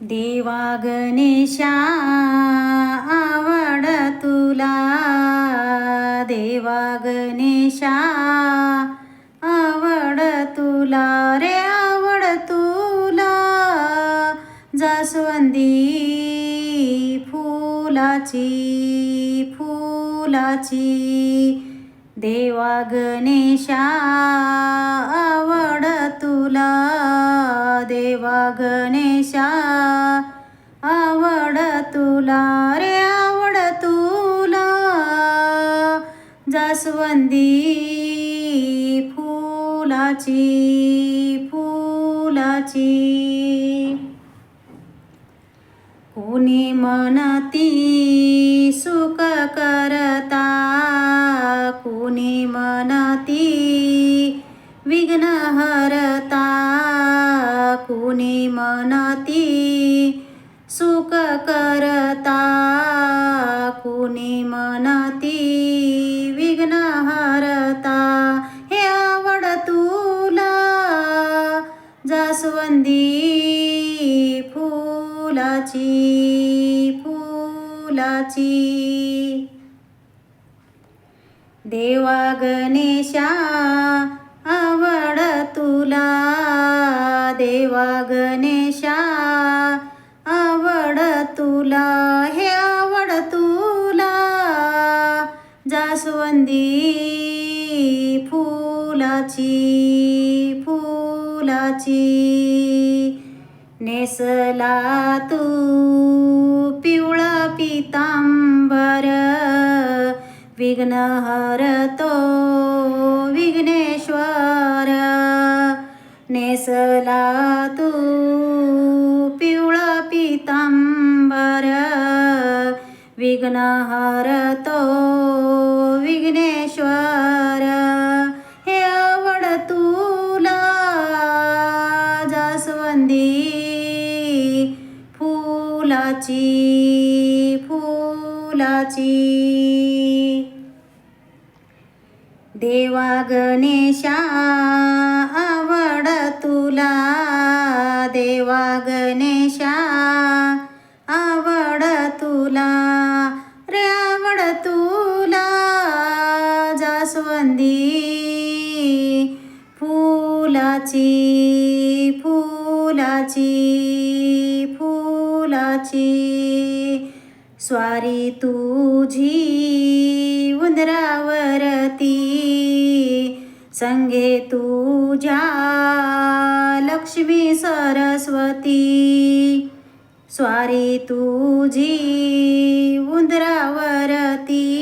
देवा गणेशा आवड तुला. देवा गणेशा आवड तुला. रे आवड तुला. जास्वंदी फुलाची फुलाची. देवा गणेशा आवड तुला. देवा गणेशा आवड तुला. रे आवड तुला. जास्वंदी फुलाची फुलाची. कुणी मनती सुख करता कुणी म्हणती विघ्न हरता कुणी म्हणती सुख करता कुणी म्हणती विघ्न हरता हे आवड तुला जास्वंदी फुलाची फुलाची. देवा गणेशा आवड तुला. देवा गणेशा आवड तुला. हे आवड तुला. जास्वंदी फुलाची फुलाची. नेसला तू पिवळा पितांबर. विघ्नहरतो विघ्नेश्वर. नेसला तू पिवळा पितांबर. विघ्नहरतो देवा गणेशा आवड तुला. देवा गणेशा आवड तुला. रे आवड तुला जास्वंदी फुलाची फुलाची फुलाची. स्वारी तुझी उंदरावर संगे तुझ्या लक्ष्मी सरस्वती. स्वारी तुझी उंदरावरती.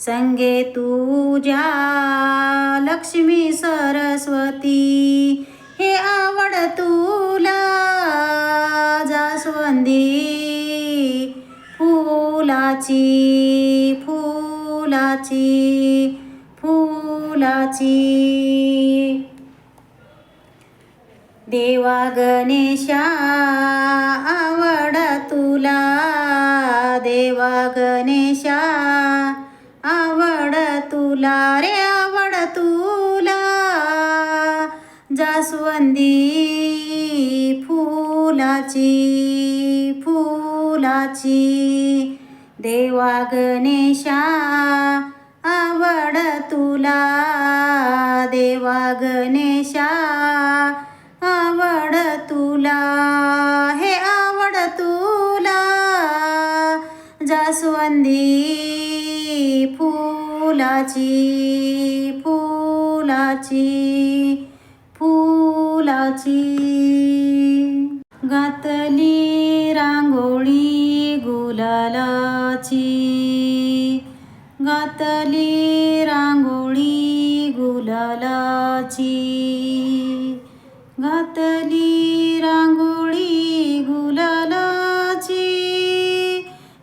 संगे तुझ्या लक्ष्मी सरस्वती. हे आवड तुला जास्वंदी. फुलाची फुलाची. फुलाची देवा गणेशा आवड तुला. देवा गणेशा आवड तुला. रे आवड तुला. जास्वंदी फुलाची फुलाची. देवा गणेशा आवड तुला देवा गणेशा आवड तुला हे आवड तुला जास्वंदी फुलाची फुलाची फुलाची. घातली रांगोळी गुलालाची घातली गुलालाची घातली रांगोळी गुलालाची.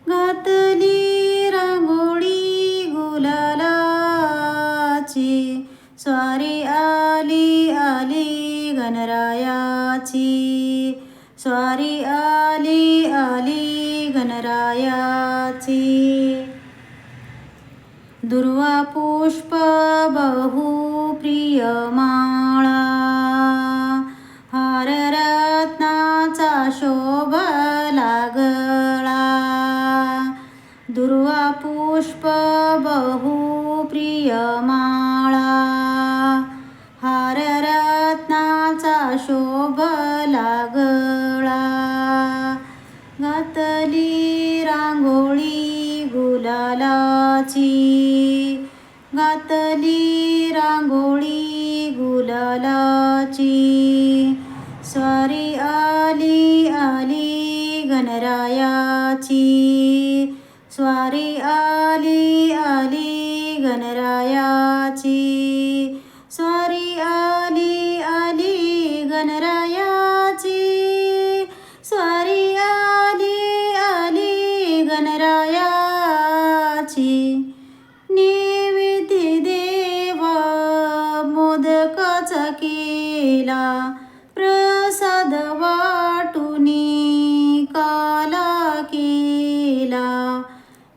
घातली रांगोळी गुलालाची. स्वारी आली आली गणरायाची. स्वारी आली आली गणरायाची. दुर्वा पुष्प बहु प्रिय माळा हार रत्नाचा शोभ लागला दुर्वा पुष्प बहु प्रिय माळा हार रत्नाचा शोभ लागला घातली रांगोळी गुलालाची घातली गुलालाची स्वारी आली आली गणरायाची. स्वारी आली आली गणरायाची. स्वारी आली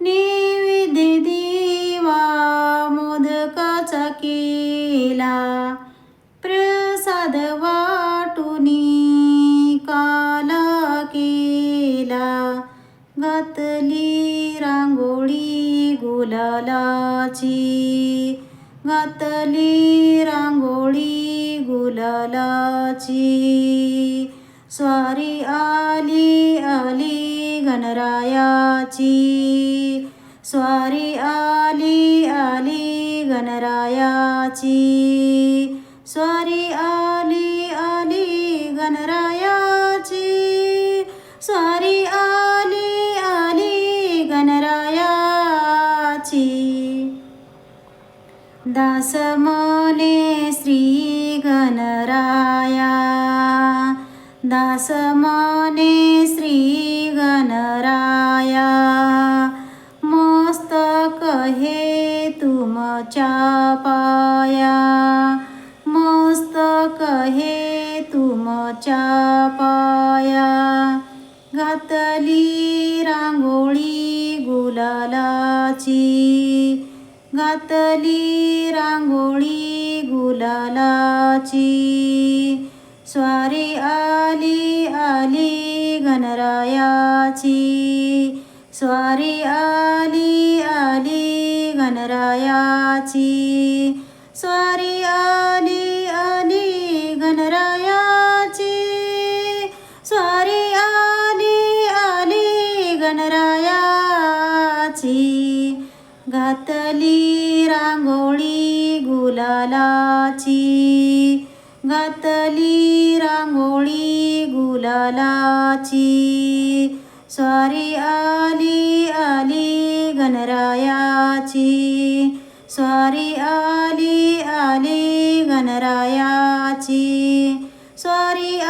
निविधी देवा मोदकाचा केला. प्रसाद वाटुनी काला केला. घातली रांगोळी गुलालाची. घातली रांगोळी गुलालाची. स्वारी आली आली गणरायाची. स्वारी आली आली गणरायाची. स्वारी आली आली गणरायाची. स्वारी आली आली गणरायाची. दासमोने श्री गणराया. दास मने श्री गणराया मस्तक हे तुमच्या पाया मस्तक हे तुमच्या पाया घातली रांगोळी गुलालाची घातली रांगोळी गुलालाची. स्वारी आली आली गणरायाची. स्वारी आली आली गणरायाची. स्वारी आली आली गणरायाची. स्वारी आली आली गणरायाची. घातली रांगोळी गुलालाची. घातली रांगोळी गुलालाची. स्वारी आली आली गणरायाची. स्वारी आली आली गणरायाची. स्वारी